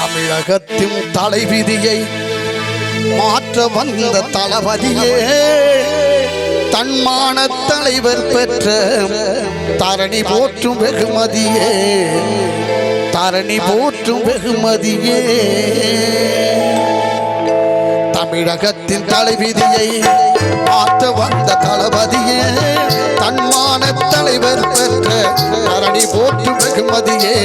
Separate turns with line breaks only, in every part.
தமிழகத்தின் தலைவிதியை மாற்ற வந்த தளபதியே தன்மான தலைவர் பெற்ற தரணி போற்றும் வெகுமதியே தரணி போற்றும் வெகுமதியே. தமிழகத்தின் தலைவிதியை மாற்ற வந்த தளபதியே தன்மான தலைவர் பெற்ற தரணி போற்றும் வெகுமதியே.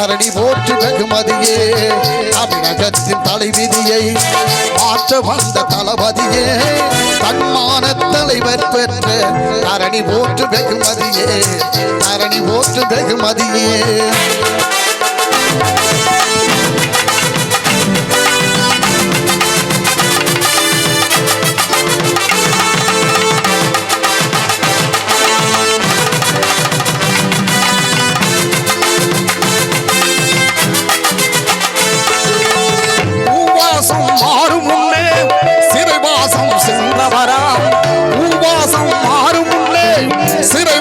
தரணி போற்று வெகுமதியே. தமிழகத்தின் தலைவிதியை மாற்ற வந்த தளபதியே. தன்மான தலைவர் பெற்ற தரணி போற்று வெகுமதியே. தரணி போற்று வெகுமதியே.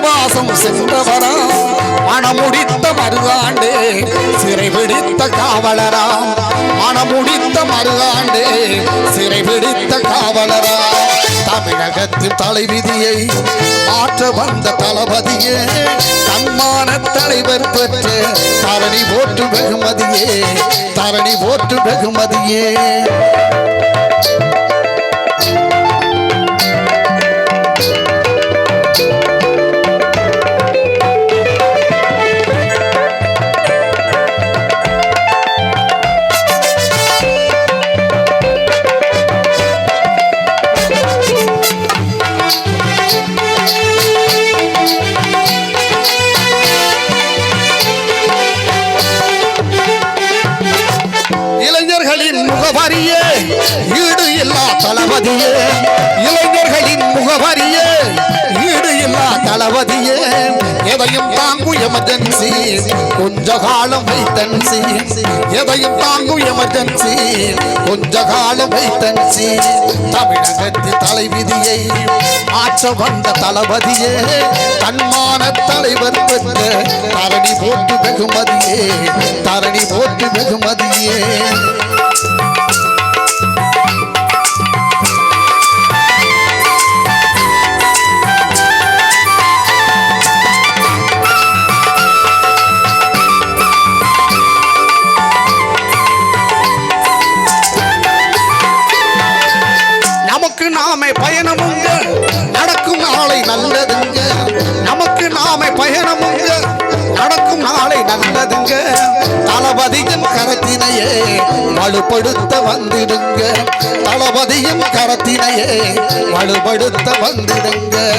வனவாசம் சென்றவரா மனமுடித்த மருகாண்டே சிறை பிடித்த காவலராம் மனமுடித்த மருகாண்டே சிறை பிடித்த காவலராம் தமிழகத்தின் தலைவிதியை மாற்ற வந்த தளபதியே தன்மான தலைவர் பெற்ற தரணி போற்று வெகுமதியே தரணி போற்று வெகுமதியே. தளபதியே இளைஞர்களின் முகவரியே ஈடு இல்லா தளபதியே எதையும் தாங்கு எமர்ஜென்சி கொஞ்ச காலம் வைத்தன்சி எதையும் தாங்கு எமர்ஜென்சி கொஞ்ச காலம் வைத்தன்சி தமிழகத்து தலைவிதியை ஆற்ற வந்த தளபதியே தன்மான தலைவர் பெற்ற தரணி போட்டு வெகுமதியே தரணி போட்டு வெகுமதியே. நாமே பயணமுங்க. நடக்கும் நாளை நல்லதுங்க. நமக்கு நாமே பயணமுங்க. நடக்கும் நாளை நல்லதுங்க. தளபதியின் கரத்தினையே வலுப்படுத்த வந்திடுங்க. தளபதியின் கரத்தினையே வலுப்படுத்த வந்திடுங்க.